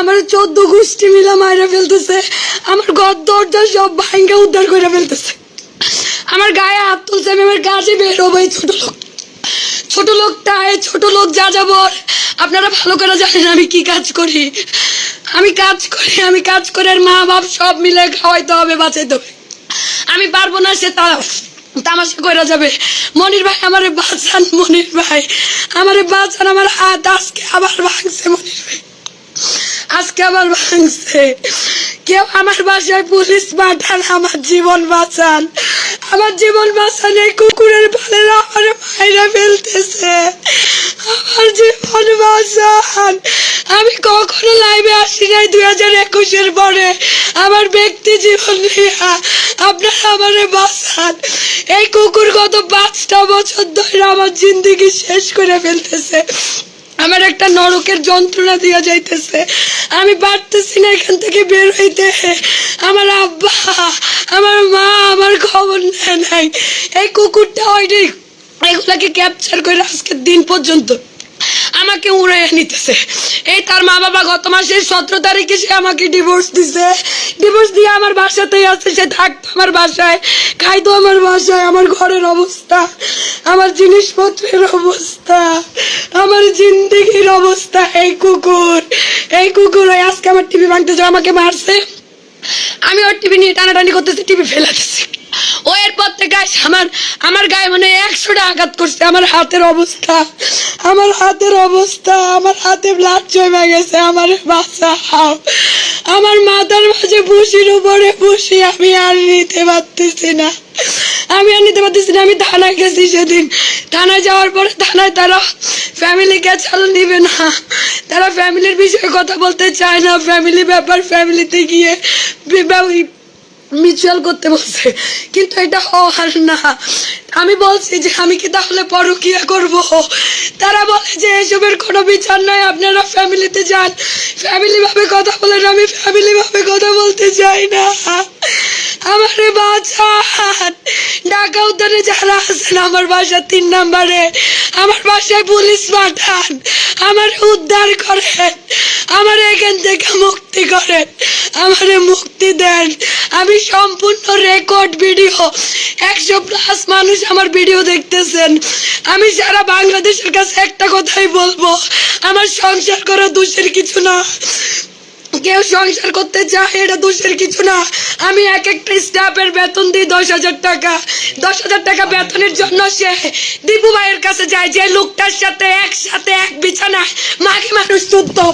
আমার চোদ্দ গোষ্ঠী মিলা মাইরা ফেলতেছে। আমার ঘর, দরজা সব ভাঙ্গা উদ্ধার করে ফেলতেছে। আমার গায়ে হাত তুলছে, আমি আমার কাজে বের হব এই ছোট লোক। ছোট লোকটা এই ছোট লোক যা যাবর আপনারা ভালো করে জানেন আমি কি কাজ করি। আমি কাজ করি, আমি কাজ করে আর মা বাপ সব মিলে খাওয়াইতে হবে, বাঁচাইতে হবে। আমি পারব না সে তা তামাশা করে যাবে। মনির ভাই আমারে বাঁচান, মনির ভাই। আমারে বাঁচান, আমার হাত আজকে আবার ভাঙছে, মনির ভাই। আজকে আবার ভাঙছে। কেউ আমার বাসায় পুলিশ পাঠান, আমার জীবন বাঁচান। আমার জীবন বাঁচান, এই কুকুরের পালেরা আমার মাইরা ফেলতেছে। আমার জীবন বাঁচান। আমি কখনো লাইভে আসি নাই দুই হাজার একুশের পরে। আমার ব্যক্তি জীবন নিয়ে। আপনারা আমারে বাঁচান। এই কুকুর গত পাঁচটা বছর ধরে আমার জিন্দিগি শেষ করে ফেলতেছে। আমার একটা নরকের যন্ত্রণা দিয়া যাইতেছে। আমি পারতেছি না এখান থেকে বের হইতে। আমার আব্বা, আমার মা আমার খবর নেয় নাই। এই কুকুরটা ওইটাই এগুলাকে ক্যাপচার করে আজকের দিন পর্যন্ত। আমাকে উড়ে নিতেছে। এই তার মা বাবা গত মাসের সতেরো তারিখে সে আমাকে ডিভোর্স দিছে। ডিভোর্স দিয়ে আমার বাসাতেই আছে, সে থাকতো আমার বাসায়, খাইতো আমার বাসায়, আমার ঘরের অবস্থা, আমার জিনিসপত্রের অবস্থা, আমার জিন্দিগির অবস্থা। এই কুকুর এই কুকুর আজকে আমার টিভি ভাঙতেছে, আমাকে মারছে। আমি ওর টিভি নিয়ে টানাটানি করতেছি টিভি ফেলাতেছি। ও এরপর থেকে আমার আমার গায়ে মানে একশোটা আঘাত করছে। আমার হাতের অবস্থা, আমার হাতের অবস্থা, আমার হাতে ব্লাড জমে গেছে, আমার বাঁচাও। আমার মাথার মাঝে বসির উপরে বসি আমি আর নিতে পারতেছি না। আমি আর নিতে পারতেছি না, আমি থানায় গেছি সেদিন। থানায় যাওয়ার পরে থানায় তারা ফ্যামিলিকে চাল নিবে না। তারা ফ্যামিলির বিষয়ে কথা বলতে চায় না। ফ্যামিলি ব্যাপার, ফ্যামিলিতে গিয়ে মিউচুয়াল করতে বলছে। কিন্তু এটা হওয়ার না। আমি বলছি যে, আমি কি তাহলে পরকিয়া করব? তারা বলে যে, এসবের কোনো বিচার নাই, আপনারা ফ্যামিলিতে যান। ফ্যামিলি ভাবে কথা বলেন, আমি ফ্যামিলি ভাবে কথা বলতে চাই না। আমারে বাঁচান। ঢাকা উদ্যানে যারা আছেন, আমার বাসা তিন নম্বরে, আমার বাসায় পুলিশ পাঠান। আমার উদ্ধার করেন। আমার এখান থেকে মুক্তি করেন। আমারে মুক্তি দেন। আমি সম্পূর্ণ রেকর্ড ভিডিও একশো প্লাস মানুষ আমার ভিডিও দেখতেছেন। আমি সারা বাংলাদেশের কাছে একটা কথাই বলব, আমার সংসার করা দোষের কিছু না। কেউ সংসার করতে চায় এটা দোষের কিছু না। আমি এক একটা স্টাফের বেতন দিই দশ হাজার টাকা। দশ হাজার টাকা বেতনের জন্য সে দীপু ভাইয়ের কাছে যায় যে লোকটার সাথে একসাথে এক বিছানায় মাকে মানুষ তুলতো।